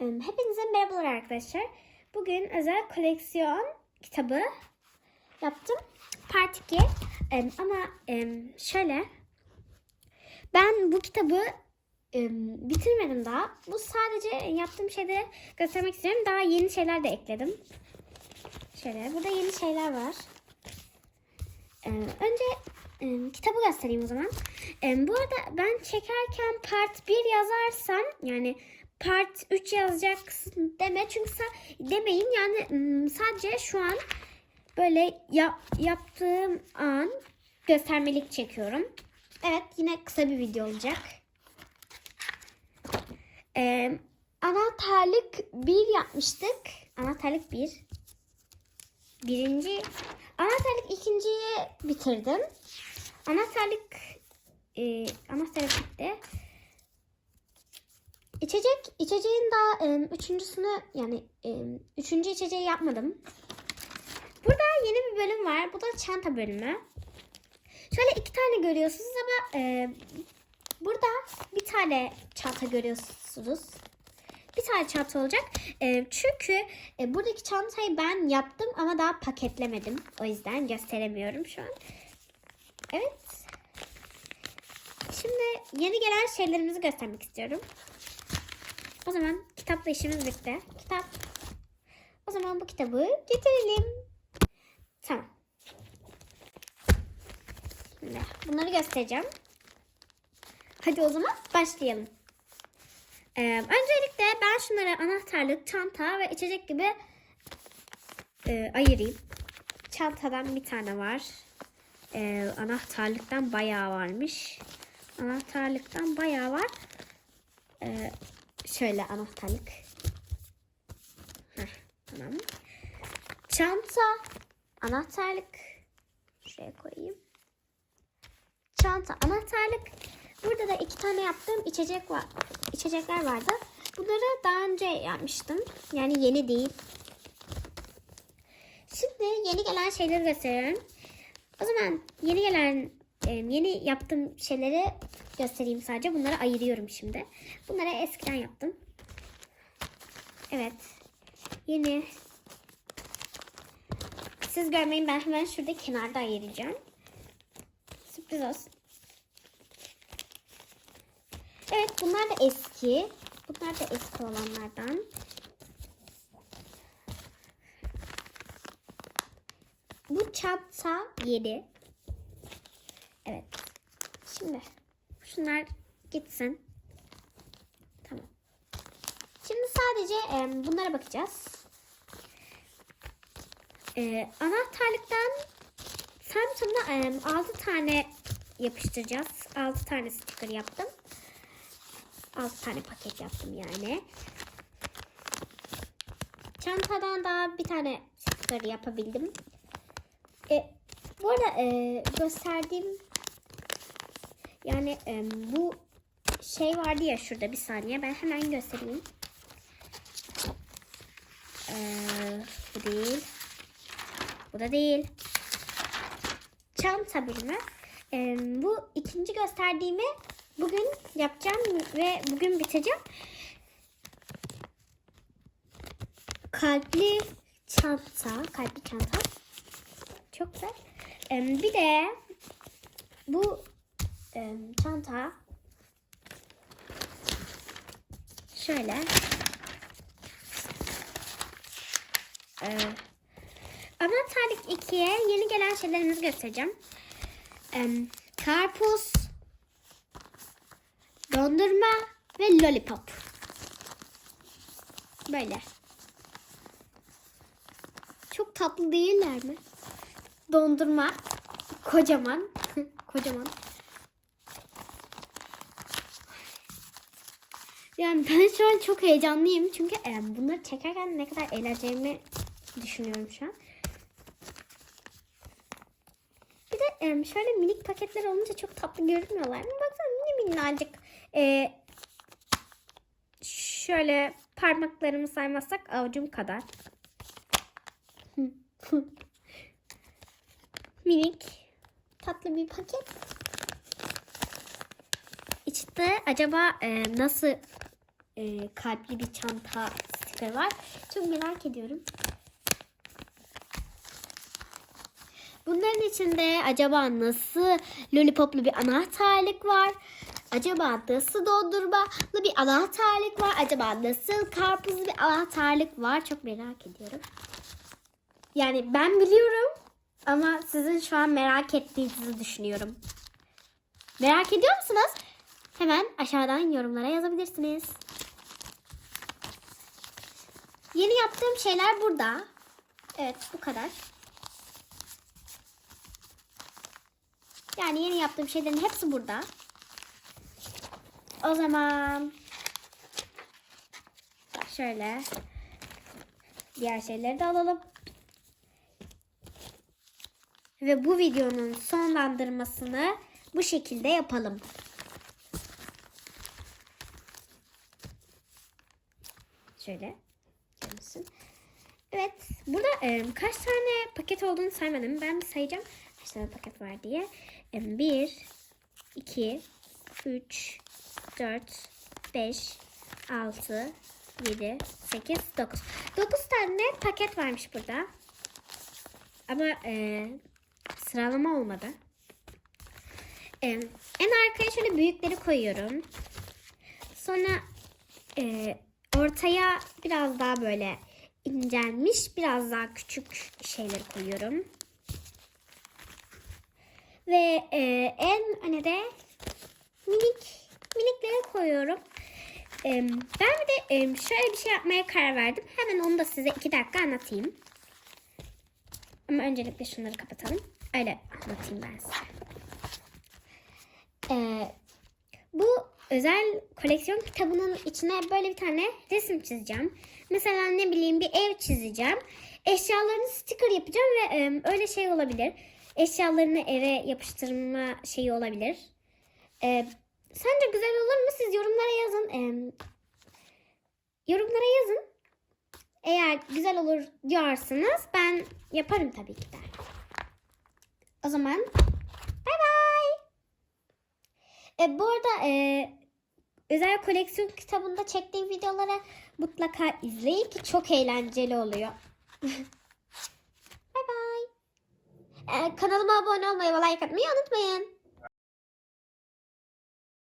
Hepinize merhabalar arkadaşlar. Bugün özel koleksiyon kitabı yaptım. Part 2. Em, Ama şöyle. Ben bu kitabı bitirmedim daha. Bu sadece yaptığım şeyleri göstermek istiyorum. Daha yeni şeyler de ekledim. Şöyle burada yeni şeyler var. Önce em, kitabı göstereyim o zaman. Em, Bu arada ben çekerken part 1 yazarsam yani part 3 yazacaksın deme çünkü demeyin yani sadece şu an böyle yap, yaptığım an göstermelik çekiyorum. Evet yine kısa bir video olacak. Ee, anahtarlık 1 yapmıştık. Anahtarlık 1. Birinci anahtarlık ikinciyi bitirdim. Anahtarlık e, anahtarlık bitti. İçecek, içeceğin daha e, üçüncüsünü yani e, üçüncü içeceği yapmadım. Burada yeni bir bölüm var. Bu da çanta bölümü. Şöyle iki tane görüyorsunuz ama e, burada bir tane çanta görüyorsunuz. Bir tane çanta olacak. E, çünkü e, buradaki çantayı ben yaptım ama daha paketlemedim. O yüzden gösteremiyorum şu an. Evet. Şimdi yeni gelen şeylerimizi göstermek istiyorum. O zaman kitapla işimiz bitti. Kitap. O zaman bu kitabı getirelim. Tamam. Şimdi bunları göstereceğim. Hadi o zaman başlayalım. Ee, öncelikle ben şunları anahtarlık, çanta ve içecek gibi e, ayırayım. Çantadan bir tane var. Ee, anahtarlıktan bayağı varmış. Anahtarlıktan bayağı var. Ee, şöyle anahtarlık. Heh, tamam. Çanta, anahtarlık. Şuraya koyayım. Çanta, anahtarlık. Burada da iki tane yaptığım içecek var. içecekler vardı. Bunları daha önce yapmıştım. Yani yeni değil. Şimdi yeni gelen şeyleri gösteriyorum. O zaman yeni gelen e, yeni yaptığım şeyleri göstereyim sadece. Bunları ayırıyorum şimdi. Bunları eskiden yaptım. Evet. Yeni. Siz görmeyin ben hemen şurada kenarda ayıracağım. Sürpriz olsun. Evet bunlar da eski. Bunlar da eski olanlardan. Bu çanta yeni. Evet. Şimdi şunlar gitsin. Tamam. Şimdi sadece e, bunlara bakacağız. E, anahtarlıktan Samsung'da e, 6 tane yapıştıracağız. 6 tane sticker yaptım. 6 tane paket yaptım yani. Çantadan daha bir tane sticker yapabildim. E, bu arada e, gösterdiğim yani e, bu şey vardı ya şurada bir saniye ben hemen göstereyim. E, bu değil. Bu da değil. Çanta bölümü. E, bu ikinci gösterdiğimi bugün yapacağım ve bugün bitireceğim. Kalpli çanta. Kalpli çanta. Çok güzel. Bir de bu çanta şöyle e, anahtarlık 2'ye yeni gelen şeylerimizi göstereceğim. Karpuz, dondurma ve lollipop. Böyle. Çok tatlı değiller mi? Dondurma kocaman. kocaman. Yani ben şu an çok heyecanlıyım. Çünkü e, bunları çekerken ne kadar eğleneceğimi düşünüyorum şu an. Bir de e, şöyle minik paketler olunca çok tatlı görünmüyorlar mı? Baksana mini minnacık. E, şöyle parmaklarımı saymazsak avucum kadar. minik tatlı bir paket. İçte acaba e, nasıl e, kalpli bir çanta sticker var. Çok merak ediyorum. Bunların içinde acaba nasıl lollipoplu bir anahtarlık var? Acaba nasıl dondurmalı bir anahtarlık var? Acaba nasıl karpuzlu bir anahtarlık var? Çok merak ediyorum. Yani ben biliyorum ama sizin şu an merak ettiğinizi düşünüyorum. Merak ediyor musunuz? Hemen aşağıdan yorumlara yazabilirsiniz. Yeni yaptığım şeyler burada. Evet bu kadar. Yani yeni yaptığım şeylerin hepsi burada. O zaman şöyle diğer şeyleri de alalım. Ve bu videonun sonlandırmasını bu şekilde yapalım. Şöyle görünsün. Evet. Burada e, kaç tane paket olduğunu saymadım. Ben sayacağım. Kaç tane paket var diye. 1, 2, 3, 4, 5, 6, 7, 8, 9. 9 tane paket varmış burada. Ama e, sıralama olmadı. E, en arkaya şöyle büyükleri koyuyorum. Sonra e, ortaya biraz daha böyle incelmiş, biraz daha küçük şeyleri koyuyorum. Ve e, en öne de minik minikleri koyuyorum. E, ben de e, şöyle bir şey yapmaya karar verdim. Hemen onu da size iki dakika anlatayım. Ama öncelikle şunları kapatalım. Öyle anlatayım ben size. Ee, bu özel koleksiyon kitabının içine böyle bir tane resim çizeceğim. Mesela ne bileyim bir ev çizeceğim. Eşyalarını sticker yapacağım ve e, öyle şey olabilir. Eşyalarını eve yapıştırma şeyi olabilir. E, sence güzel olur mu? Siz yorumlara yazın. E, yorumlara yazın. Eğer güzel olur diyorsanız ben yaparım tabii ki de. O zaman bay bay. E, bu arada e, özel koleksiyon kitabında çektiğim videoları mutlaka izleyin ki çok eğlenceli oluyor. bay bay. E, kanalıma abone olmayı ve like atmayı unutmayın.